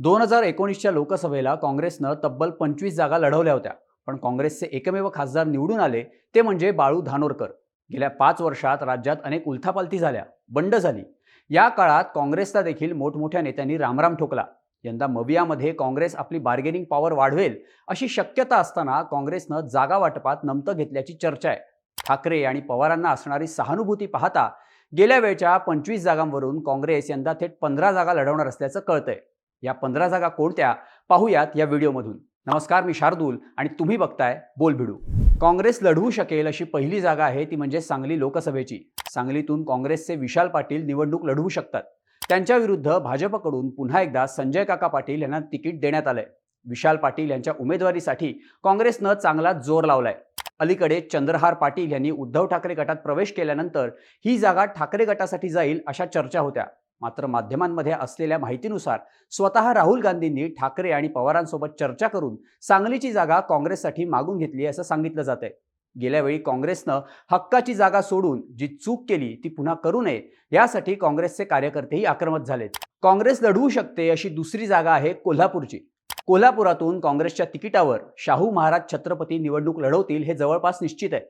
दोन हजार एकोणीसच्या लोकसभेला काँग्रेसनं तब्बल पंचवीस जागा लढवल्या होत्या. पण काँग्रेसचे एकमेव खासदार निवडून आले ते म्हणजे बाळू धानोरकर. गेल्या पाच वर्षात राज्यात अनेक उलथापालथी झाल्या. बंड झाली. या काळात काँग्रेसला देखील मोठमोठ्या नेत्यांनी रामराम ठोकला. यंदा मवियामध्ये काँग्रेस आपली बार्गेनिंग पॉवर वाढवेल अशी शक्यता असताना काँग्रेसनं जागा वाटपात नमतं घेतल्याची चर्चा आहे. ठाकरे आणि पवारांना असणारी सहानुभूती पाहता गेल्या वेळच्या पंचवीस जागांवरून काँग्रेस यंदा थेट पंधरा जागा लढवणार असल्याचं कळतंय. या पंधरा जागा कोणत्या पाहूयात या व्हिडिओमधून. नमस्कार मी शार्दूल आणि तुम्ही बघताय बोल भिडू. काँग्रेस लढवू शकेल अशी पहिली जागा आहे ती म्हणजे सांगली लोकसभेची. सांगलीतून काँग्रेसचे विशाल पाटील निवडणूक लढवू शकतात. त्यांच्या विरुद्ध भाजपकडून पुन्हा एकदा संजय काका पाटील यांना तिकीट देण्यात आलंय. विशाल पाटील यांच्या उमेदवारीसाठी काँग्रेसनं चांगला जोर लावलाय. अलीकडे चंद्रहार पाटील यांनी उद्धव ठाकरे गटात प्रवेश केल्यानंतर ही जागा ठाकरे गटासाठी जाईल अशा चर्चा होत्या. मात्र माध्यमांमध्ये असलेल्या माहितीनुसार स्वतः राहुल गांधींनी ठाकरे आणि पवारांसोबत चर्चा करून सांगलीची जागा काँग्रेससाठी मागून घेतली असं सांगितलं जात आहे. गेल्या वेळी काँग्रेसनं हक्काची जागा सोडून जी चूक केली ती पुन्हा करू नये यासाठी काँग्रेसचे कार्यकर्तेही आक्रमक झालेत. काँग्रेस लढवू शकते अशी दुसरी जागा आहे कोल्हापूरची. कोल्हापुरातून काँग्रेसच्या तिकिटावर शाहू महाराज छत्रपती निवडणूक लढवतील हे जवळपास निश्चित आहे.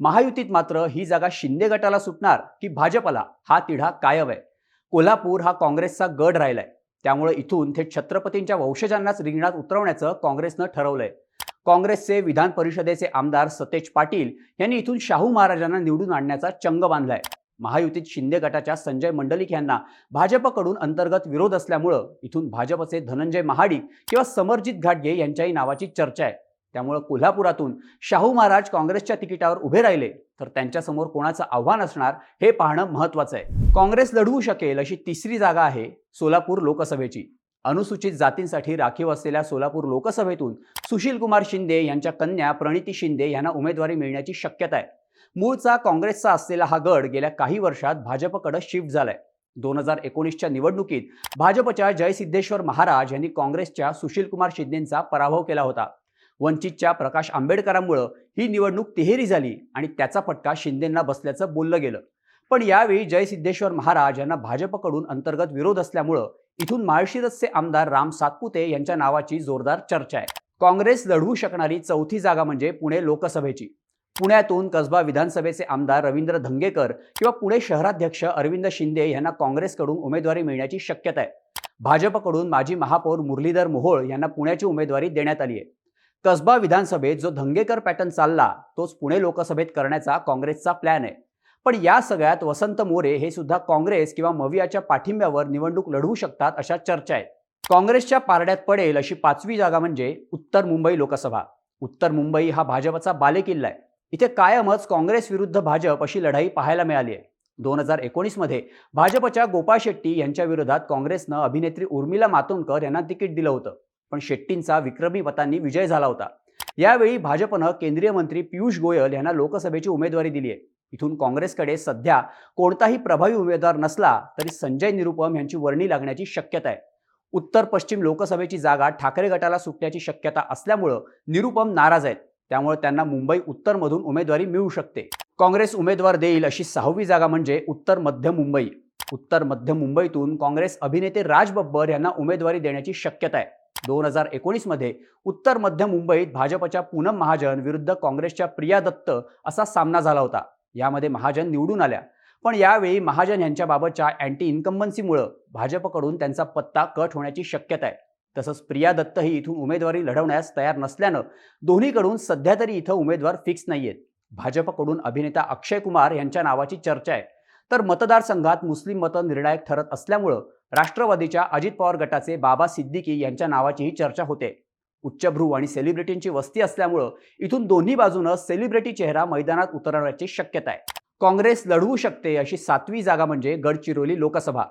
महायुतीत मात्र ही जागा शिंदे गटाला सुटणार की भाजपला हा तिढा कायम आहे. कोल्हापूर हा काँग्रेसचा गड राहिलाय. त्यामुळे इथून थेट छत्रपतींच्या वंशजांनाच रिंगणात उतरवण्याचं काँग्रेसनं ठरवलंय. काँग्रेसचे विधान परिषदेचे आमदार सतेज पाटील यांनी इथून शाहू महाराजांना निवडून आणण्याचा चंग बांधलाय. महायुतीत शिंदे गटाच्या संजय मंडलिक यांना भाजपकडून अंतर्गत विरोध असल्यामुळं इथून भाजपचे धनंजय महाडिक किंवा समरजित घाटगे यांच्याही नावाची चर्चा आहे. त्यामुळं कोल्हापुरातून शाहू महाराज काँग्रेसच्या तिकिटावर उभे राहिले तर त्यांच्यासमोर कोणाचं आव्हान असणार हे पाहणं महत्वाचं आहे. काँग्रेस लढवू शकेल अशी तिसरी जागा आहे सोलापूर लोकसभेची. अनुसूचित जातींसाठी राखीव असलेल्या सोलापूर लोकसभेतून सुशील कुमार शिंदे यांच्या कन्या प्रणिती शिंदे यांना उमेदवारी मिळण्याची शक्यता आहे. मूळचा काँग्रेसचा असलेला हा गड गेल्या काही वर्षात भाजपकडे शिफ्ट झालाय. दोन हजार एकोणीसच्या निवडणुकीत भाजपच्या जयसिद्धेश्वर महाराज यांनी काँग्रेसच्या सुशील कुमार शिंदेचा पराभव केला होता. वंचितच्या प्रकाश आंबेडकरांमुळं ही निवडणूक तिहेरी झाली आणि त्याचा फटका शिंदेंना बसल्याचं बोललं गेलं. पण यावेळी जयसिद्धेश्वर महाराज यांना भाजपकडून अंतर्गत विरोध असल्यामुळं इथून माळशिरसचे आमदार राम सातपुते यांच्या नावाची जोरदार चर्चा आहे. काँग्रेस लढवू शकणारी चौथी जागा म्हणजे पुणे लोकसभेची. पुण्यातून कसबा विधानसभेचे आमदार रवींद्र धंगेकर किंवा पुणे शहराध्यक्ष अरविंद शिंदे यांना काँग्रेसकडून उमेदवारी मिळण्याची शक्यता आहे. भाजपकडून माजी महापौर मुरलीधर मोहोळ यांना पुण्याची उमेदवारी देण्यात आली आहे. कसबा विधानसभेत जो धंगेकर पॅटर्न चालला तोच पुणे लोकसभेत करण्याचा काँग्रेसचा प्लॅन आहे. पण या सगळ्यात वसंत मोरे हे सुद्धा काँग्रेस किंवा मवियाच्या पाठिंब्यावर निवडणूक लढवू शकतात अशा चर्चा आहेत. काँग्रेसच्या पारड्यात पडेल अशी पाचवी जागा म्हणजे उत्तर मुंबई लोकसभा. उत्तर मुंबई हा भाजपचा बालेकिल्ला आहे. इथे कायमच काँग्रेस विरुद्ध भाजप अशी लढाई पाहायला मिळाली आहे. दोन हजार एकोणीसमध्ये भाजपच्या गोपाळ शेट्टी यांच्या विरोधात काँग्रेसनं अभिनेत्री उर्मिला मातोंडकर यांना तिकीट दिलं होतं. पण शेट्टींचा विक्रमी मतांनी विजय झाला होता. यावेळी भाजपनं केंद्रीय मंत्री पियुष गोयल यांना लोकसभेची उमेदवारी दिली आहे. इथून काँग्रेसकडे सध्या कोणताही प्रभावी उमेदवार नसला तरी संजय निरुपम यांची वर्णी लागण्याची शक्यता आहे. उत्तर पश्चिम लोकसभेची जागा ठाकरे गटाला सुटण्याची शक्यता असल्यामुळं निरुपम नाराज आहेत. त्यामुळे त्यांना मुंबई उत्तरमधून उमेदवारी मिळू शकते. काँग्रेस उमेदवार देईल अशी सहावी जागा म्हणजे उत्तर मध्य मुंबई. उत्तर मध्य मुंबईतून काँग्रेस अभिनेते राज बब्बर यांना उमेदवारी देण्याची शक्यता आहे. दोन हजार एकोणीसमध्ये उत्तर मध्य मुंबईत भाजपच्या पूनम महाजन विरुद्ध काँग्रेसच्या प्रिया दत्त असा सामना झाला होता. यामध्ये महाजन निवडून आल्या. पण यावेळी महाजन यांच्याबाबतच्या अँटी इन्कम्बन्सीमुळं भाजपकडून त्यांचा पत्ता कट होण्याची शक्यता आहे. तसंच प्रिया दत्त ही इथून उमेदवारी लढवण्यास तयार नसल्यानं दोन्हीकडून सध्या तरी इथं उमेदवार फिक्स नाहीयेत. भाजपकडून अभिनेता अक्षय कुमार यांच्या नावाची चर्चा आहे. तर मतदारसंघात मुस्लिम मतं निर्णायक ठरत असल्यामुळं राष्ट्रवादीच्या अजित पवार गटाचे बाबा सिद्दीकी यांच्या नावाचीही चर्चा होते. उच्चभ्रू आणि सेलिब्रिटींची वस्ती असल्यामुळं इथून दोन्ही बाजूनं सेलिब्रिटी चेहरा मैदानात उतरवण्याची शक्यता आहे. काँग्रेस लढवू शकते अशी सातवी जागा म्हणजे गडचिरोली लोकसभा.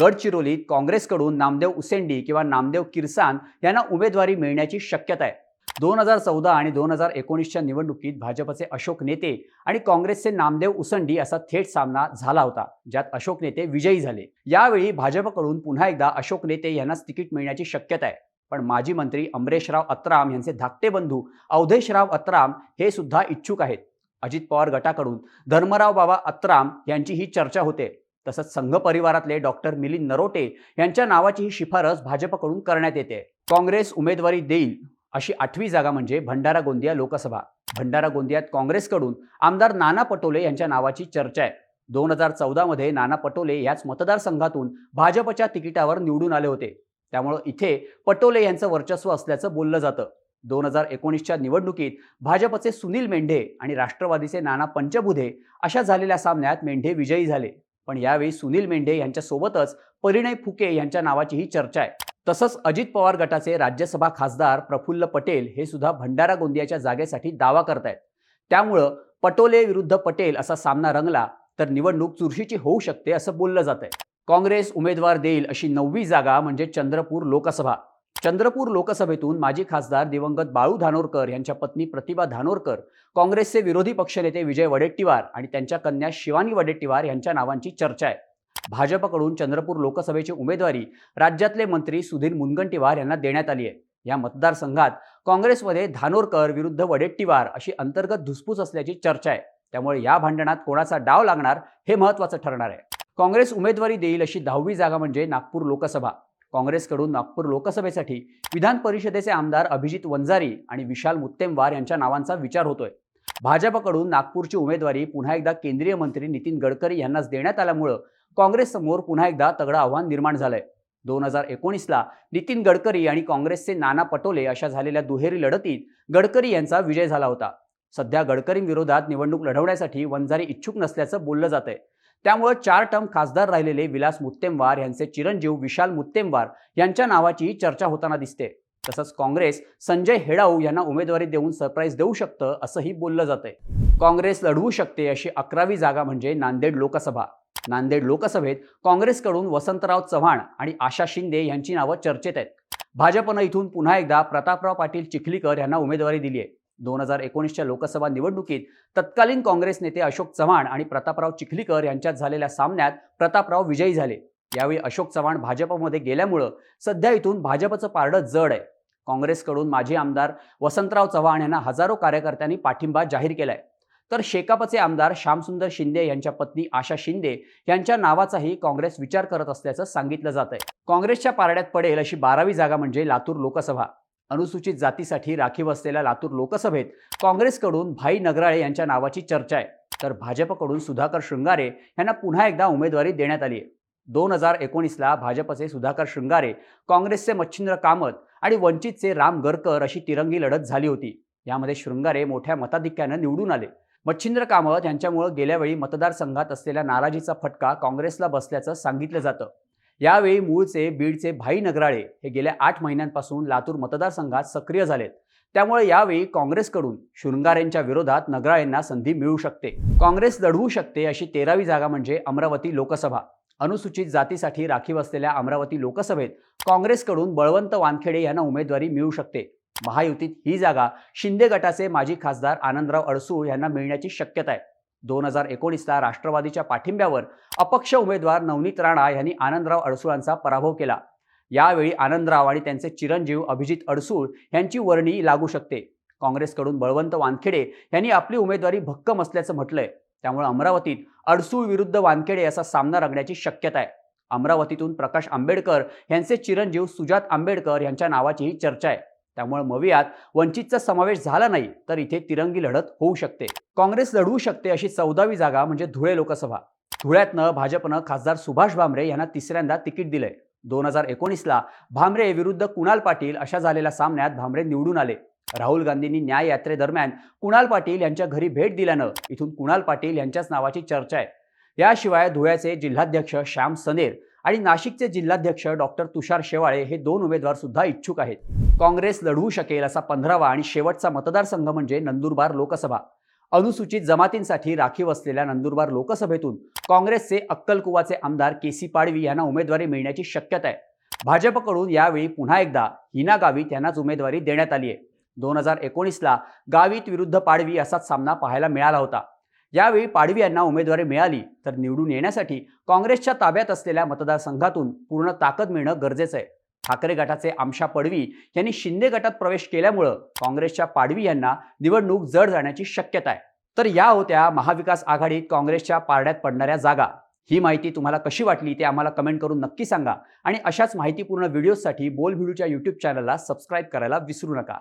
गडचिरोलीत काँग्रेसकडून नामदेव उसेंडी किंवा नामदेव किरसान यांना उमेदवारी मिळण्याची शक्यता आहे. दोन हजार चौदा आणि दोन हजार एकोणीसच्या निवडणुकीत भाजपचे अशोक नेते आणि काँग्रेसचे नामदेव उसंडी असा थेट सामना झाला होता ज्यात अशोक नेते विजयी झाले. यावेळी भाजपकडून पुन्हा एकदा अशोक नेते यांनाच तिकीट मिळण्याची शक्यता आहे. पण माजी मंत्री अमरेशराव अत्राम यांचे धाकटे बंधू अवधेशराव अत्राम हे सुद्धा इच्छुक आहेत. अजित पवार गटाकडून धर्मराव बाबा अत्राम यांची ही चर्चा होते. तसंच संघ परिवारातले डॉक्टर मिलिंद नरोटे यांच्या नावाची ही शिफारस भाजपकडून करण्यात येते. काँग्रेस उमेदवारी देईल अशी आठवी जागा म्हणजे भंडारा गोंदिया लोकसभा. भंडारा गोंदियात काँग्रेसकडून आमदार नाना पटोले यांच्या नावाची चर्चा आहे. दोन हजार चौदामध्ये नाना पटोले याच मतदारसंघातून भाजपच्या तिकिटावर निवडून आले होते. त्यामुळं इथे पटोले यांचं वर्चस्व असल्याचं बोललं जातं. दोन हजार एकोणीसच्या निवडणुकीत भाजपचे सुनील मेंढे आणि राष्ट्रवादीचे नाना पंचबुधे अशा झालेल्या सामन्यात मेंढे विजयी झाले. पण यावेळी सुनील मेंढे यांच्यासोबतच परिणय फुके यांच्या नावाचीही चर्चा आहे. तसंच अजित पवार गटाचे राज्यसभा खासदार प्रफुल्ल पटेल हे सुद्धा भंडारा गोंदियाच्या जागेसाठी दावा करतायत. त्यामुळं पटोले विरुद्ध पटेल असा सामना रंगला तर निवडणूक चुरशीची होऊ शकते असं बोललं जात आहे काँग्रेस उमेदवार देईल अशी नववी जागा म्हणजे चंद्रपूर लोकसभा. चंद्रपूर लोकसभेतून माजी खासदार दिवंगत बाळू धानोरकर यांच्या पत्नी प्रतिभा धानोरकर काँग्रेसचे विरोधी पक्षनेते विजय वडेट्टीवार आणि त्यांच्या कन्या शिवानी वडेट्टीवार यांच्या नावांची चर्चा आहे. भाजपकडून चंद्रपूर लोकसभेची उमेदवारी राज्यातले मंत्री सुधीर मुनगंटीवार यांना देण्यात आली आहे. या मतदारसंघात काँग्रेसमध्ये धानोरकर विरुद्ध वडेट्टीवार अशी अंतर्गत धुसफूस असल्याची चर्चा आहे. त्यामुळे या भांडणात कोणाचा डाव लागणार हे महत्त्वाचं ठरणार आहे. काँग्रेस उमेदवारी देईल अशी दहावी जागा म्हणजे नागपूर लोकसभा. काँग्रेसकडून नागपूर लोकसभेसाठी विधान परिषदेचे आमदार अभिजित वंजारी आणि विशाल मुत्तेमवार यांच्या नावांचा विचार होतोय. भाजपकडून नागपूरची उमेदवारी पुन्हा एकदा केंद्रीय मंत्री नितीन गडकरी यांनाच देण्यात आल्यामुळं काँग्रेससमोर पुन्हा एकदा तगडं आव्हान निर्माण झालंय. दोन हजार एकोणीसला नितीन गडकरी आणि काँग्रेसचे नाना पटोले अशा झालेल्या दुहेरी लढतीत गडकरी यांचा विजय झाला होता. सध्या गडकरींविरोधात निवडणूक लढवण्यासाठी वंजारी इच्छुक नसल्याचं बोललं जात आहे त्यामुळे चार टर्म खासदार राहिलेले विलास मुत्तेमवार यांचे चिरंजीव विशाल मुत्तेमवार यांच्या नावाची चर्चा होताना दिसते. तसंच काँग्रेस संजय हेडाऊ यांना उमेदवारी देऊन सरप्राईज देऊ शकतं असंही बोललं जातंय. काँग्रेस लढवू शकते अशी अकरावी जागा म्हणजे नांदेड लोकसभा. नांदेड लोकसभेत काँग्रेसकडून वसंतराव चव्हाण आणि आशा शिंदे यांची नावं चर्चेत आहेत. भाजपनं इथून पुन्हा एकदा प्रतापराव पाटील चिखलीकर यांना उमेदवारी दिली आहे. दोन हजार एकोणीसच्या लोकसभा निवडणुकीत तत्कालीन काँग्रेस नेते अशोक चव्हाण आणि प्रतापराव चिखलीकर यांच्यात झालेल्या सामन्यात प्रतापराव विजयी झाले. यावेळी अशोक चव्हाण भाजपमध्ये गेल्यामुळं सध्या इथून भाजपचं पारडं जड आहे. काँग्रेसकडून माजी आमदार वसंतराव चव्हाण यांना हजारो कार्यकर्त्यांनी पाठिंबा जाहीर केलाय. तर शेकापचे आमदार श्यामसुंदर शिंदे यांच्या पत्नी आशा शिंदे यांच्या नावाचाही काँग्रेस विचार करत असल्याचं सांगितलं जात आहे काँग्रेसच्या पारड्यात पडेल अशी बारावी जागा म्हणजे लातूर लोकसभा. अनुसूचित जातीसाठी राखीव असलेल्या लातूर लोकसभेत काँग्रेसकडून भाई नगराळे यांच्या नावाची चर्चा आहे. तर भाजपकडून सुधाकर शृंगारे यांना पुन्हा एकदा उमेदवारी देण्यात आली आहे दोन हजार एकोणीसला भाजपचे सुधाकर शृंगारे काँग्रेसचे मच्छिंद्र कामत आणि वंचितचे राम गरकर अशी तिरंगी लढत झाली होती. यामध्ये शृंगारे मोठ्या मताधिक्यानं निवडून आले. मच्छिंद्र कामत यांच्यामुळे गेल्यावेळी मतदारसंघात असलेल्या नाराजीचा फटका काँग्रेसला बसल्याचं सांगितलं जातं. यावेळी मूळचे बीडचे भाई नगराळे हे गेल्या आठ महिन्यांपासून लातूर मतदारसंघात सक्रिय झालेत. त्यामुळे यावेळी काँग्रेसकडून शृंगारेंच्या विरोधात नगराळेंना संधी मिळू शकते. काँग्रेस लढवू शकते अशी तेरावी जागा म्हणजे अमरावती लोकसभा. अनुसूचित जातीसाठी राखीव असलेल्या अमरावती लोकसभेत काँग्रेसकडून बळवंत वानखेडे यांना उमेदवारी मिळू शकते. महायुतीत ही जागा शिंदे गटाचे माजी खासदार आनंदराव अडसूळ यांना मिळण्याची शक्यता आहे. दोन हजार एकोणीसला राष्ट्रवादीच्या पाठिंब्यावर अपक्ष उमेदवार नवनीत राणा यांनी आनंदराव अडसूळांचा पराभव केला. यावेळी आनंदराव आणि त्यांचे चिरंजीव अभिजित अडसूळ यांची वर्णी लागू शकते. काँग्रेसकडून बळवंत वानखेडे यांनी आपली उमेदवारी भक्कम असल्याचं म्हटलंय. त्यामुळे अमरावतीत अडसूळ विरुद्ध वानखेडे असा सामना रंगण्याची शक्यता आहे. अमरावतीतून प्रकाश आंबेडकर यांचे चिरंजीव सुजात आंबेडकर यांच्या नावाचीही चर्चा आहे. त्यामुळे मवियात वंचितचा समावेश झाला नाही तर इथे तिरंगी लढत होऊ शकते. काँग्रेस लढवू शकते अशी चौदावी जागा म्हणजे धुळे लोकसभा. धुळ्यातनं भाजपनं खासदार सुभाष भामरे यांना तिसऱ्यांदा तिकीट दिलंय. दोन हजार एकोणीसला भामरे विरुद्ध कुणाल पाटील अशा झालेल्या सामन्यात भामरे निवडून आले. राहुल गांधींनी न्याय यात्रेदरम्यान कुणाल पाटील यांच्या घरी भेट दिल्यानं इथून कुणाल पाटील यांच्याच नावाची चर्चा आहे. याशिवाय धुळ्याचे जिल्हाध्यक्ष श्याम सनेर आणि नाशिकचे जिल्हाध्यक्ष डॉक्टर तुषार शेवाळे हे दोन उमेदवार सुद्धा इच्छुक आहेत. काँग्रेस लढवू शकेल असा पंधरावा आणि शेवटचा मतदारसंघ म्हणजे नंदुरबार लोकसभा. अनुसूचित जमातींसाठी राखीव असलेल्या नंदुरबार लोकसभेतून काँग्रेसचे अक्कलकुवाचे आमदार के सी पाडवी यांना उमेदवारी मिळण्याची शक्यता आहे. भाजपकडून यावेळी पुन्हा एकदा हिना गावित यांनाच उमेदवारी देण्यात आली आहे. दोन हजार एकोणीसला गावित विरुद्ध पाडवी असाच सामना पाहायला मिळाला होता. यावेळी पाडवी यांना उमेदवारी मिळाली तर निवडून येण्यासाठी काँग्रेसच्या ताब्यात असलेल्या मतदारसंघातून पूर्ण ताकद मिळणं गरजेचं आहे. ठाकरे गटाचे आमशा पडवी यांनी शिंदे गटात प्रवेश केल्यामुळं काँग्रेसच्या पाडवी यांना निवडणूक जड जाण्याची शक्यता आहे. तर या होत्या महाविकास आघाडीत काँग्रेसच्या पारड्यात पडणाऱ्या जागा. ही माहिती तुम्हाला कशी वाटली ते आम्हाला कमेंट करून नक्की सांगा आणि अशाच माहितीपूर्ण व्हिडिओजसाठी बोल व्हिडिओच्या यूट्यूब चॅनलला सबस्क्राईब करायला विसरू नका.